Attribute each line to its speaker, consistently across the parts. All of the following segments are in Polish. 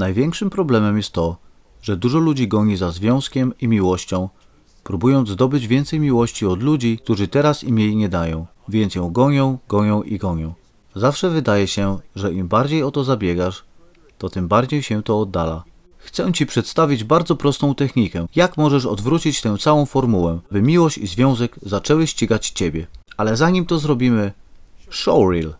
Speaker 1: Największym problemem jest to, że dużo ludzi goni za związkiem i miłością, próbując zdobyć więcej miłości od ludzi, którzy teraz im jej nie dają, więc ją gonią, gonią i gonią. Zawsze wydaje się, że im bardziej o to zabiegasz, to tym bardziej się to oddala. Chcę Ci przedstawić bardzo prostą technikę, jak możesz odwrócić tę całą formułę, by miłość i związek zaczęły ścigać Ciebie. Ale zanim to zrobimy, showreel.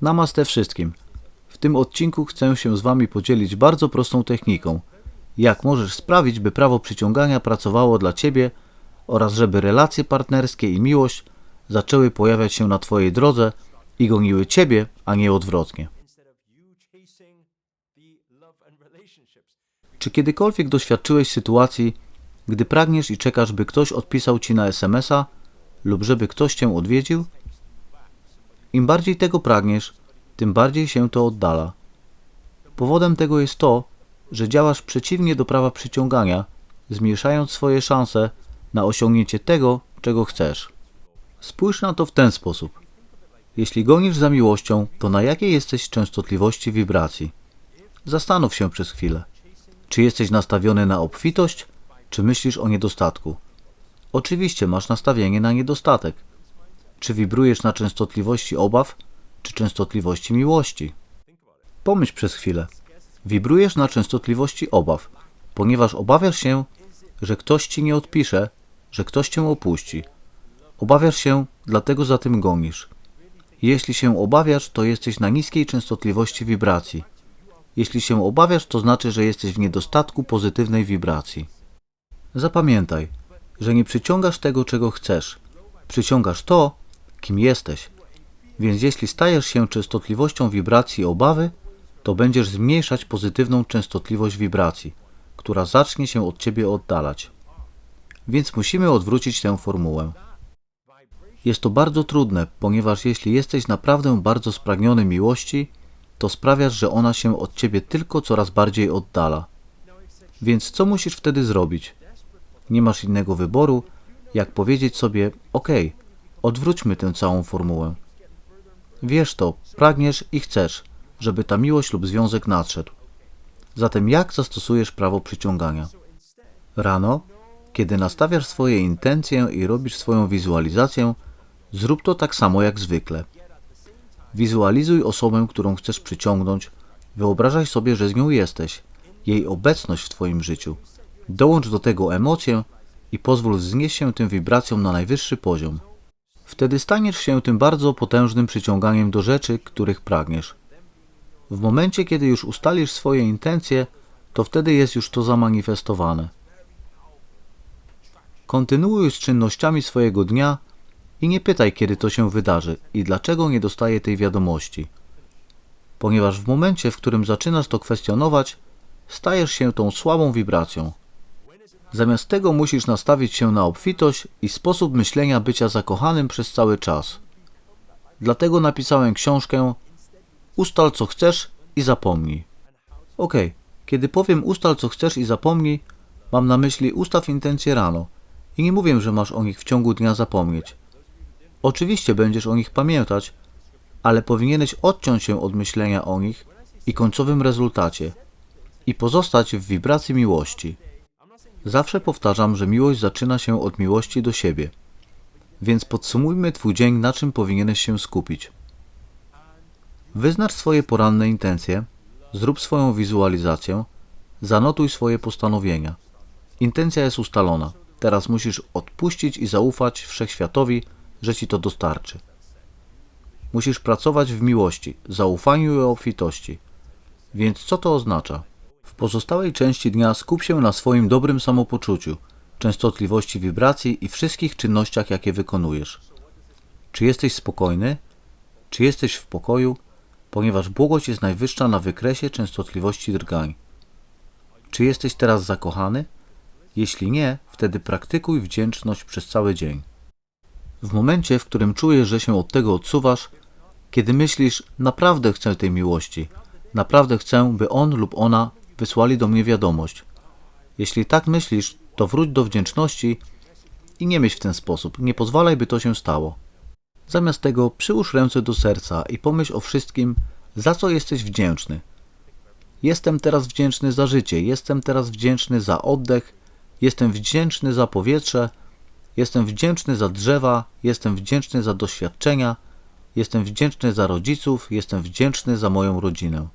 Speaker 1: Namaste wszystkim. W tym odcinku chcę się z Wami podzielić bardzo prostą techniką, jak możesz sprawić, by prawo przyciągania pracowało dla Ciebie oraz żeby relacje partnerskie i miłość zaczęły pojawiać się na Twojej drodze i goniły Ciebie, a nie odwrotnie. Czy kiedykolwiek doświadczyłeś sytuacji, gdy pragniesz i czekasz, by ktoś odpisał ci na SMS-a lub żeby ktoś cię odwiedził? Im bardziej tego pragniesz, tym bardziej się to oddala. Powodem tego jest to, że działasz przeciwnie do prawa przyciągania, zmniejszając swoje szanse na osiągnięcie tego, czego chcesz. Spójrz na to w ten sposób. Jeśli gonisz za miłością, to na jakiej jesteś częstotliwości wibracji? Zastanów się przez chwilę. Czy jesteś nastawiony na obfitość, czy myślisz o niedostatku? Oczywiście masz nastawienie na niedostatek. Czy wibrujesz na częstotliwości obaw, czy częstotliwości miłości? Pomyśl przez chwilę. Wibrujesz na częstotliwości obaw, ponieważ obawiasz się, że ktoś ci nie odpisze, że ktoś cię opuści. Obawiasz się, dlatego za tym gonisz. Jeśli się obawiasz, to jesteś na niskiej częstotliwości wibracji. Jeśli się obawiasz, to znaczy, że jesteś w niedostatku pozytywnej wibracji. Zapamiętaj, że nie przyciągasz tego, czego chcesz. Przyciągasz to, kim jesteś. Więc jeśli stajesz się częstotliwością wibracji obawy, to będziesz zmniejszać pozytywną częstotliwość wibracji, która zacznie się od ciebie oddalać. Więc musimy odwrócić tę formułę. Jest to bardzo trudne, ponieważ jeśli jesteś naprawdę bardzo spragniony miłości, to sprawiasz, że ona się od ciebie tylko coraz bardziej oddala. Więc co musisz wtedy zrobić? Nie masz innego wyboru, jak powiedzieć sobie: OK, odwróćmy tę całą formułę. Wiesz to, pragniesz i chcesz, żeby ta miłość lub związek nadszedł. Zatem jak zastosujesz prawo przyciągania? Rano, kiedy nastawiasz swoje intencje i robisz swoją wizualizację, zrób to tak samo jak zwykle. Wizualizuj osobę, którą chcesz przyciągnąć. Wyobrażaj sobie, że z nią jesteś, jej obecność w Twoim życiu. Dołącz do tego emocje i pozwól wznieść się tym wibracjom na najwyższy poziom. Wtedy staniesz się tym bardzo potężnym przyciąganiem do rzeczy, których pragniesz. W momencie, kiedy już ustalisz swoje intencje, to wtedy jest już to zamanifestowane. Kontynuuj z czynnościami swojego dnia i nie pytaj, kiedy to się wydarzy i dlaczego nie dostaję tej wiadomości. Ponieważ w momencie, w którym zaczynasz to kwestionować, stajesz się tą słabą wibracją. Zamiast tego musisz nastawić się na obfitość i sposób myślenia bycia zakochanym przez cały czas. Dlatego napisałem książkę Ustal co chcesz i zapomnij. Ok, kiedy powiem ustal co chcesz i zapomnij, mam na myśli ustaw intencje rano i nie mówię, że masz o nich w ciągu dnia zapomnieć. Oczywiście będziesz o nich pamiętać, ale powinieneś odciąć się od myślenia o nich i końcowym rezultacie i pozostać w wibracji miłości. Zawsze powtarzam, że miłość zaczyna się od miłości do siebie. Więc podsumujmy Twój dzień, na czym powinieneś się skupić. Wyznacz swoje poranne intencje, zrób swoją wizualizację, zanotuj swoje postanowienia. Intencja jest ustalona. Teraz musisz odpuścić i zaufać wszechświatowi, że ci to dostarczy. Musisz pracować w miłości, zaufaniu i obfitości. Więc co to oznacza? W pozostałej części dnia skup się na swoim dobrym samopoczuciu, częstotliwości wibracji i wszystkich czynnościach, jakie wykonujesz. Czy jesteś spokojny? Czy jesteś w pokoju? Ponieważ błogość jest najwyższa na wykresie częstotliwości drgań. Czy jesteś teraz zakochany? Jeśli nie, wtedy praktykuj wdzięczność przez cały dzień. W momencie, w którym czujesz, że się od tego odsuwasz, kiedy myślisz, naprawdę chcę tej miłości, naprawdę chcę, by on lub ona wysłali do mnie wiadomość. Jeśli tak myślisz, to wróć do wdzięczności i nie myśl w ten sposób, nie pozwalaj, by to się stało. Zamiast tego przyłóż ręce do serca i pomyśl o wszystkim, za co jesteś wdzięczny. Jestem teraz wdzięczny za życie, jestem teraz wdzięczny za oddech, jestem wdzięczny za powietrze, jestem wdzięczny za drzewa, jestem wdzięczny za doświadczenia, jestem wdzięczny za rodziców, jestem wdzięczny za moją rodzinę.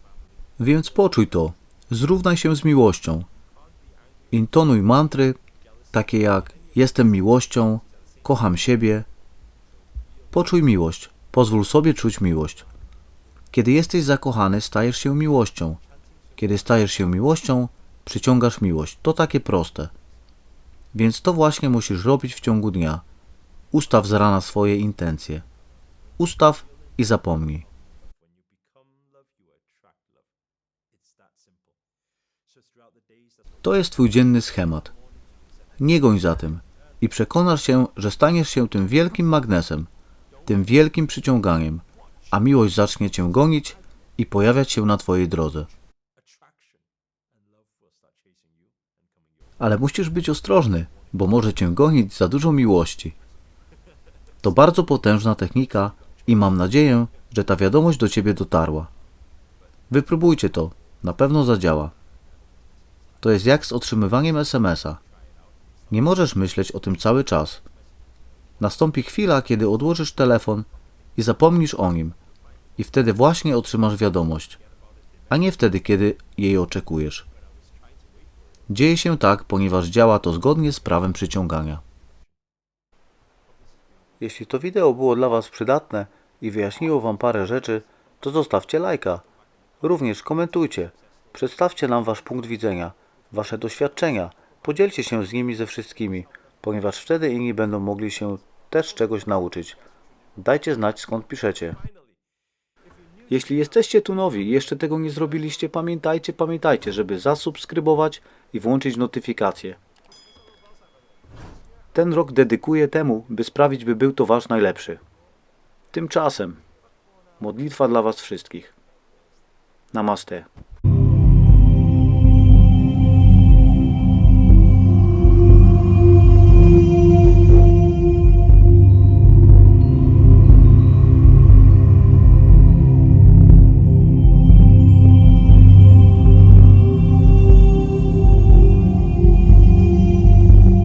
Speaker 1: Więc poczuj to, zrównaj się z miłością. Intonuj mantry, takie jak jestem miłością, kocham siebie. Poczuj miłość, pozwól sobie czuć miłość. Kiedy jesteś zakochany, stajesz się miłością. Kiedy stajesz się miłością, przyciągasz miłość. To takie proste. Więc to właśnie musisz robić w ciągu dnia. Ustaw z rana swoje intencje. Ustaw i zapomnij. To jest twój dzienny schemat. Nie goń za tym i przekonasz się, że staniesz się tym wielkim magnesem, tym wielkim przyciąganiem, a miłość zacznie cię gonić i pojawiać się na twojej drodze. Ale musisz być ostrożny, bo może cię gonić za dużo miłości. To bardzo potężna technika i mam nadzieję, że ta wiadomość do ciebie dotarła. Wypróbujcie to, na pewno zadziała. To jest jak z otrzymywaniem SMS-a. Nie możesz myśleć o tym cały czas. Nastąpi chwila, kiedy odłożysz telefon i zapomnisz o nim, i wtedy właśnie otrzymasz wiadomość, a nie wtedy, kiedy jej oczekujesz. Dzieje się tak, ponieważ działa to zgodnie z prawem przyciągania. Jeśli to wideo było dla Was przydatne i wyjaśniło Wam parę rzeczy, to zostawcie lajka. Również komentujcie. Przedstawcie nam Wasz punkt widzenia, Wasze doświadczenia. Podzielcie się z nimi ze wszystkimi, ponieważ wtedy inni będą mogli się też czegoś nauczyć. Dajcie znać skąd piszecie. Jeśli jesteście tu nowi i jeszcze tego nie zrobiliście, pamiętajcie, pamiętajcie, żeby zasubskrybować i włączyć notyfikacje. Ten rok dedykuję temu, by sprawić, by był to wasz najlepszy. Tymczasem modlitwa dla was wszystkich. Namaste.